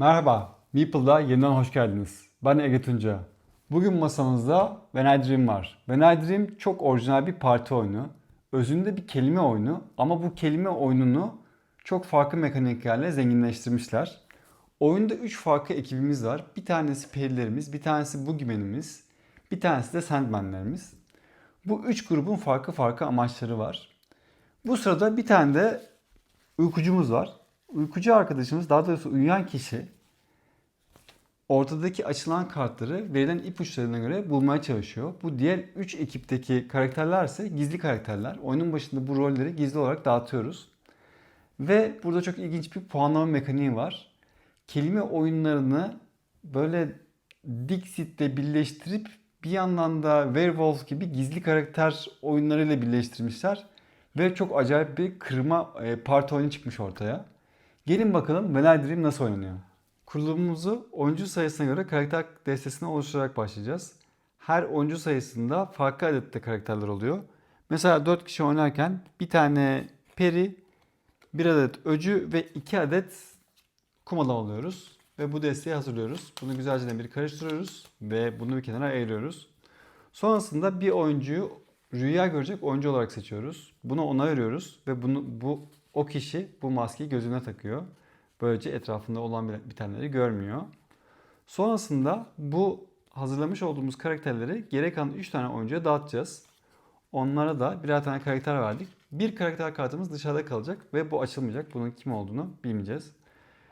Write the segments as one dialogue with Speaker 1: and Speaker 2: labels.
Speaker 1: Merhaba, Meeple'da yeniden hoş geldiniz. Ben Ege Tunca. Bugün masamızda Dream var. Dream çok orijinal bir parti oyunu. Özünde bir kelime oyunu ama bu kelime oyununu çok farklı mekaniklerle zenginleştirmişler. Oyunda 3 farklı ekibimiz var. Bir tanesi perilerimiz, bir tanesi boogeyman'imiz, bir tanesi de sandman'lerimiz. Bu üç grubun farklı farklı amaçları var. Bu sırada bir tane de uykucumuz var. Uykucu arkadaşımız, daha doğrusu uyuyan kişi ortadaki açılan kartları verilen ipuçlarına göre bulmaya çalışıyor. Bu diğer 3 ekipteki karakterler ise gizli karakterler. Oyunun başında bu rolleri gizli olarak dağıtıyoruz. Ve burada çok ilginç bir puanlama mekaniği var. Kelime oyunlarını böyle Dixit'le birleştirip bir yandan da Werewolf gibi gizli karakter oyunlarıyla birleştirmişler. Ve çok acayip bir kırma e, parti oyunu çıkmış ortaya. Gelin bakalım Dream nasıl oynanıyor. Kurulumumuzu oyuncu sayısına göre karakter destesini oluşturarak başlayacağız. Her oyuncu sayısında farklı adette karakterler oluyor. Mesela 4 kişi oynarken bir tane peri, bir adet öcü ve 2 adet kum adam alıyoruz. Ve bu desteği hazırlıyoruz. Bunu güzelce bir karıştırıyoruz ve bunu bir kenara ayırıyoruz. Sonrasında bir oyuncuyu rüya görecek oyuncu olarak seçiyoruz. Bunu ona veriyoruz ve bunu bu o kişi bu maskeyi gözüne takıyor. Böylece etrafında olan bitenleri görmüyor. Sonrasında bu hazırlamış olduğumuz karakterleri gerek kalan 3 tane oyuncuya dağıtacağız. Onlara da birer tane karakter verdik. Bir karakter kartımız dışarıda kalacak ve bu açılmayacak. Bunun kim olduğunu bilmeyeceğiz.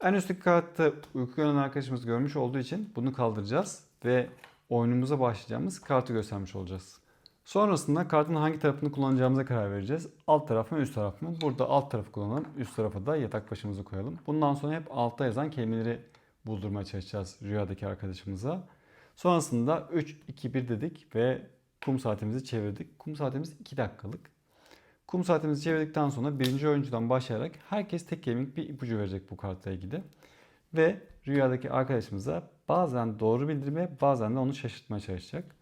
Speaker 1: En üstteki kartta uyku gören arkadaşımız görmüş olduğu için bunu kaldıracağız ve oyunumuza başlayacağımız kartı göstermiş olacağız. Sonrasında kartın hangi tarafını kullanacağımıza karar vereceğiz. Alt taraf mı üst taraf mı? Burada alt tarafı kullanalım. Üst tarafa da yatak başımızı koyalım. Bundan sonra hep altta yazan kelimeleri buldurmaya çalışacağız rüyadaki arkadaşımıza. Sonrasında 3, 2, 1 dedik ve kum saatimizi çevirdik. Kum saatimiz 2 dakikalık. Kum saatimizi çevirdikten sonra birinci oyuncudan başlayarak herkes tek kelimelik bir ipucu verecek bu kartla ilgili. Ve rüyadaki arkadaşımıza bazen doğru bildirmeye bazen de onu şaşırtmaya çalışacak.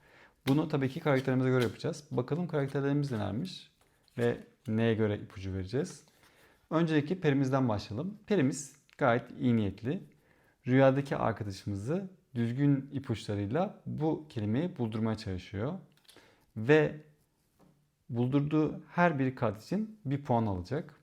Speaker 1: Bunu tabii ki karakterimize göre yapacağız. Bakalım karakterlerimiz nelermiş ve neye göre ipucu vereceğiz. Öncelikle perimizden başlayalım. Perimiz gayet iyi niyetli. Rüyadaki arkadaşımızı düzgün ipuçlarıyla bu kelimeyi buldurmaya çalışıyor. Ve buldurduğu her bir kart için bir puan alacak.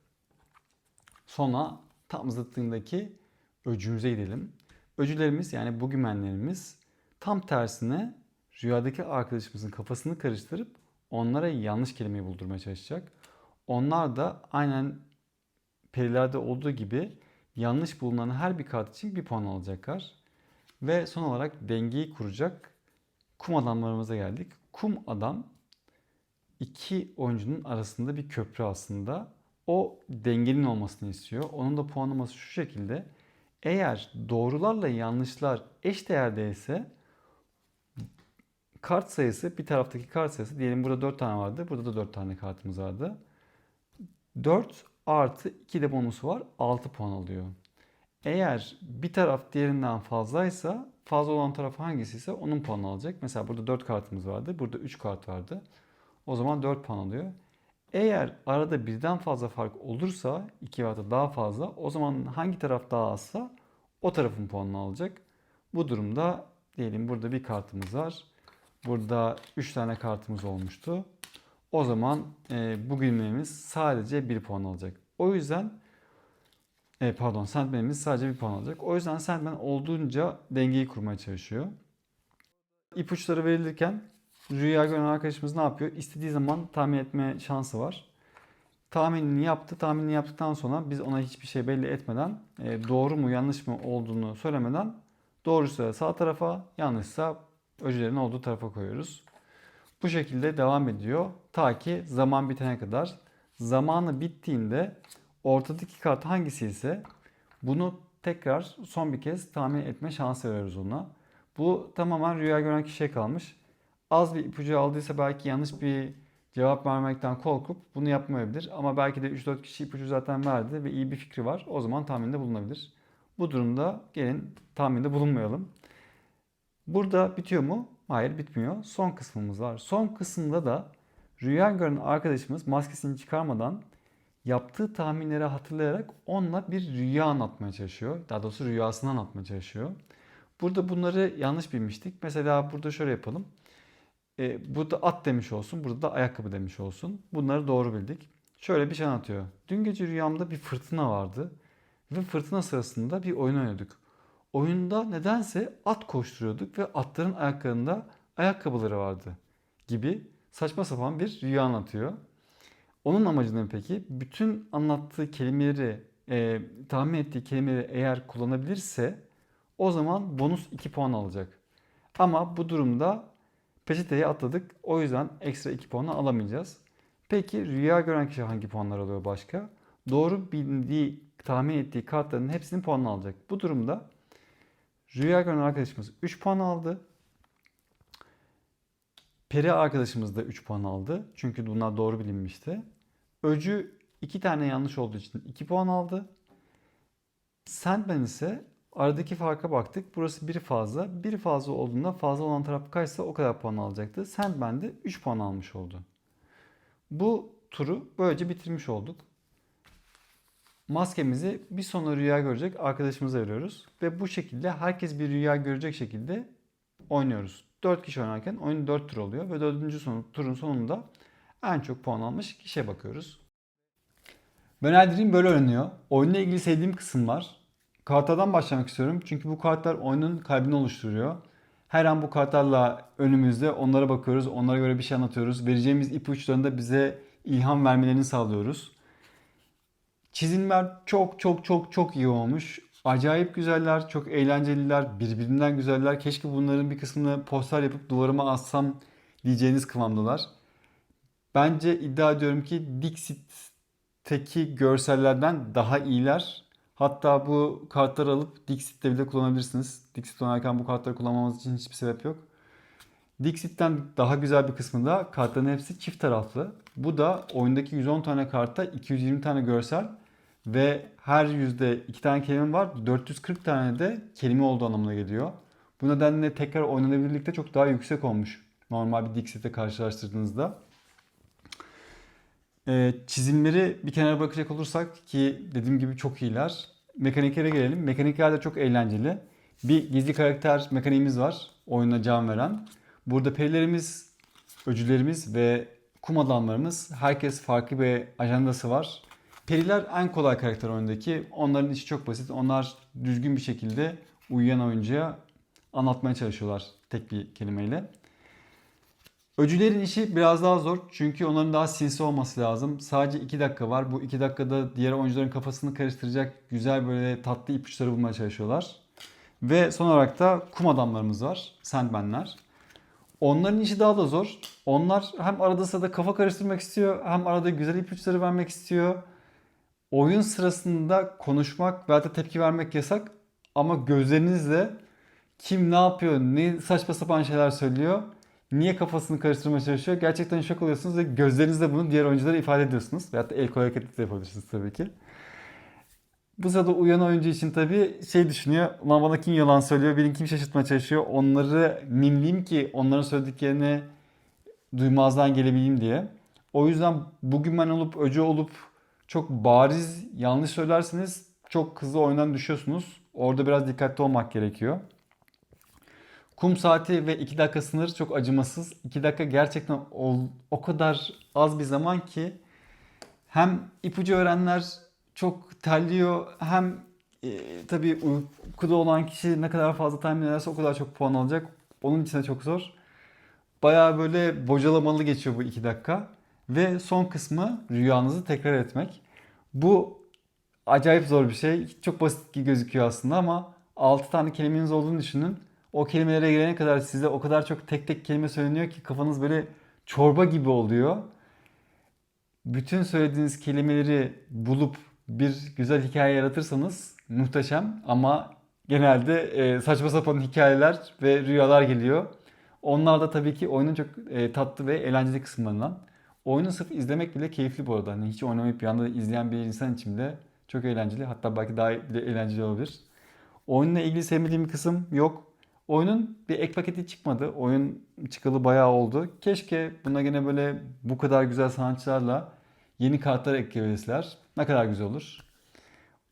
Speaker 1: Sonra tam zıttığındaki öcümüze gidelim. Öcülerimiz yani bugümenlerimiz tam tersine rüyadaki arkadaşımızın kafasını karıştırıp onlara yanlış kelimeyi buldurmaya çalışacak. Onlar da aynen perilerde olduğu gibi yanlış bulunan her bir kart için bir puan alacaklar. Ve son olarak dengeyi kuracak kum adamlarımıza geldik. Kum adam iki oyuncunun arasında bir köprü aslında. O dengenin olmasını istiyor. Onun da puanlaması şu şekilde. Eğer doğrularla yanlışlar eş değerdeyse kart sayısı bir taraftaki kart sayısı diyelim burada 4 tane vardı. Burada da 4 tane kartımız vardı. 4 artı 2 de bonusu var. 6 puan alıyor. Eğer bir taraf diğerinden fazlaysa fazla olan taraf hangisi ise onun puanı alacak. Mesela burada 4 kartımız vardı. Burada 3 kart vardı. O zaman 4 puan alıyor. Eğer arada birden fazla fark olursa 2 veya da daha fazla o zaman hangi taraf daha azsa o tarafın puanını alacak. Bu durumda diyelim burada bir kartımız var. Burada 3 tane kartımız olmuştu. O zaman e, bu gülmemiz sadece 1 puan alacak. O yüzden e, pardon Sandman'imiz sadece 1 puan alacak. O yüzden Sandman olduğunca dengeyi kurmaya çalışıyor. İpuçları verilirken rüya gören arkadaşımız ne yapıyor? İstediği zaman tahmin etme şansı var. Tahminini yaptı. Tahminini yaptıktan sonra biz ona hiçbir şey belli etmeden e, doğru mu yanlış mı olduğunu söylemeden doğruysa sağ tarafa yanlışsa öcelerin olduğu tarafa koyuyoruz. Bu şekilde devam ediyor. Ta ki zaman bitene kadar. Zamanı bittiğinde ortadaki kart hangisi ise bunu tekrar son bir kez tahmin etme şansı veriyoruz ona. Bu tamamen rüya gören kişiye kalmış. Az bir ipucu aldıysa belki yanlış bir cevap vermekten korkup bunu yapmayabilir. Ama belki de 3-4 kişi ipucu zaten verdi ve iyi bir fikri var. O zaman tahminde bulunabilir. Bu durumda gelin tahminde bulunmayalım. Burada bitiyor mu? Hayır bitmiyor. Son kısmımız var. Son kısımda da rüya gören arkadaşımız maskesini çıkarmadan yaptığı tahminleri hatırlayarak onunla bir rüya anlatmaya çalışıyor. Daha doğrusu rüyasını anlatmaya çalışıyor. Burada bunları yanlış bilmiştik. Mesela burada şöyle yapalım. E, burada at demiş olsun, burada da ayakkabı demiş olsun. Bunları doğru bildik. Şöyle bir şey anlatıyor. Dün gece rüyamda bir fırtına vardı ve fırtına sırasında bir oyun oynadık. Oyunda nedense at koşturuyorduk ve atların ayaklarında ayakkabıları vardı gibi saçma sapan bir rüya anlatıyor. Onun amacı peki? Bütün anlattığı kelimeleri, e, tahmin ettiği kelimeleri eğer kullanabilirse o zaman bonus 2 puan alacak. Ama bu durumda peçeteyi atladık. O yüzden ekstra 2 puanı alamayacağız. Peki rüya gören kişi hangi puanlar alıyor başka? Doğru bildiği, tahmin ettiği kartların hepsinin puanını alacak. Bu durumda rüya gören arkadaşımız 3 puan aldı. Peri arkadaşımız da 3 puan aldı. Çünkü bunlar doğru bilinmişti. Öcü 2 tane yanlış olduğu için 2 puan aldı. Sandman ise aradaki farka baktık. Burası biri fazla. Biri fazla olduğunda fazla olan taraf kaçsa o kadar puan alacaktı. Sandman de 3 puan almış oldu. Bu turu böylece bitirmiş olduk. Maskemizi bir sonra rüya görecek arkadaşımıza veriyoruz. Ve bu şekilde herkes bir rüya görecek şekilde oynuyoruz. 4 kişi oynarken oyun 4 tur oluyor ve 4. Son, turun sonunda en çok puan almış kişiye bakıyoruz. Banner Dream böyle oynanıyor. Oyunla ilgili sevdiğim kısım var. Kartlardan başlamak istiyorum. Çünkü bu kartlar oyunun kalbini oluşturuyor. Her an bu kartlarla önümüzde onlara bakıyoruz. Onlara göre bir şey anlatıyoruz. Vereceğimiz ipuçlarında bize ilham vermelerini sağlıyoruz. Çizimler çok çok çok çok iyi olmuş. Acayip güzeller, çok eğlenceliler, birbirinden güzeller. Keşke bunların bir kısmını poster yapıp duvarıma assam diyeceğiniz kıvamdalar. Bence iddia ediyorum ki Dixit'teki görsellerden daha iyiler. Hatta bu kartları alıp Dixit'te bile kullanabilirsiniz. Dixit oynarken bu kartları kullanmamız için hiçbir sebep yok. Dixit'ten daha güzel bir kısmı da kartların hepsi çift taraflı. Bu da oyundaki 110 tane kartta 220 tane görsel ve her yüzde 2 tane kelime var. 440 tane de kelime olduğu anlamına geliyor. Bu nedenle tekrar oynanabilirlikte çok daha yüksek olmuş. Normal bir Dixit'e karşılaştırdığınızda. Ee, çizimleri bir kenara bırakacak olursak ki dediğim gibi çok iyiler. Mekaniklere gelelim. Mekanikler de çok eğlenceli. Bir gizli karakter mekaniğimiz var. Oyuna can veren. Burada perilerimiz, öcülerimiz ve kum adamlarımız herkes farklı bir ajandası var. Periler en kolay karakter oyundaki. Onların işi çok basit. Onlar düzgün bir şekilde uyuyan oyuncuya anlatmaya çalışıyorlar tek bir kelimeyle. Öcülerin işi biraz daha zor çünkü onların daha sinsi olması lazım. Sadece 2 dakika var. Bu 2 dakikada diğer oyuncuların kafasını karıştıracak güzel böyle tatlı ipuçları bulmaya çalışıyorlar. Ve son olarak da kum adamlarımız var. Sandman'ler. Onların işi daha da zor. Onlar hem arada sırada kafa karıştırmak istiyor hem arada güzel ipuçları vermek istiyor. Oyun sırasında konuşmak veya da tepki vermek yasak ama gözlerinizle kim ne yapıyor, ne saçma sapan şeyler söylüyor, niye kafasını karıştırmaya çalışıyor gerçekten şok oluyorsunuz ve gözlerinizle bunu diğer oyunculara ifade ediyorsunuz. Veyahut da el kol hareketi de yapabilirsiniz tabii ki. Bu sırada uyan oyuncu için tabii şey düşünüyor. Ulan bana kim yalan söylüyor, beni kim şaşırtmaya çalışıyor. Onları mimleyeyim ki onların söylediklerini duymazdan gelebileyim diye. O yüzden bugün ben olup öcü olup çok bariz yanlış söylerseniz çok hızlı oyundan düşüyorsunuz. Orada biraz dikkatli olmak gerekiyor. Kum saati ve 2 dakika sınır çok acımasız. 2 dakika gerçekten o, o kadar az bir zaman ki hem ipucu öğrenler çok terliyor hem e, tabii uykuda olan kişi ne kadar fazla tahmin ederse o kadar çok puan alacak. Onun için de çok zor. Bayağı böyle bocalamalı geçiyor bu 2 dakika. Ve son kısmı rüyanızı tekrar etmek. Bu acayip zor bir şey. Çok basit gözüküyor aslında ama 6 tane kelimeniz olduğunu düşünün. O kelimelere gelene kadar size o kadar çok tek tek kelime söyleniyor ki kafanız böyle çorba gibi oluyor. Bütün söylediğiniz kelimeleri bulup bir güzel hikaye yaratırsanız muhteşem ama genelde e, saçma sapan hikayeler ve rüyalar geliyor. Onlar da tabii ki oyunun çok e, tatlı ve eğlenceli kısımlarından. Oyunu sırf izlemek bile keyifli bu arada. Hani hiç oynamayıp bir anda izleyen bir insan için de çok eğlenceli. Hatta belki daha bile eğlenceli olabilir. Oyunla ilgili sevmediğim kısım yok. Oyunun bir ek paketi çıkmadı. Oyun çıkalı bayağı oldu. Keşke buna gene böyle bu kadar güzel sanatçılarla Yeni kartlar ekleyebilirler. Ne kadar güzel olur.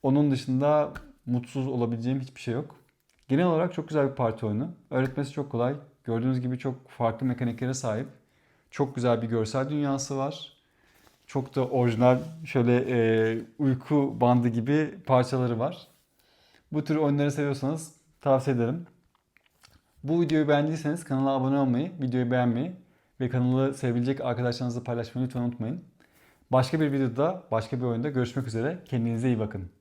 Speaker 1: Onun dışında mutsuz olabileceğim hiçbir şey yok. Genel olarak çok güzel bir parti oyunu. Öğretmesi çok kolay. Gördüğünüz gibi çok farklı mekaniklere sahip. Çok güzel bir görsel dünyası var. Çok da orijinal şöyle e, uyku bandı gibi parçaları var. Bu tür oyunları seviyorsanız tavsiye ederim. Bu videoyu beğendiyseniz kanala abone olmayı, videoyu beğenmeyi ve kanalı sevebilecek arkadaşlarınızla paylaşmayı lütfen unutmayın. Başka bir videoda, başka bir oyunda görüşmek üzere. Kendinize iyi bakın.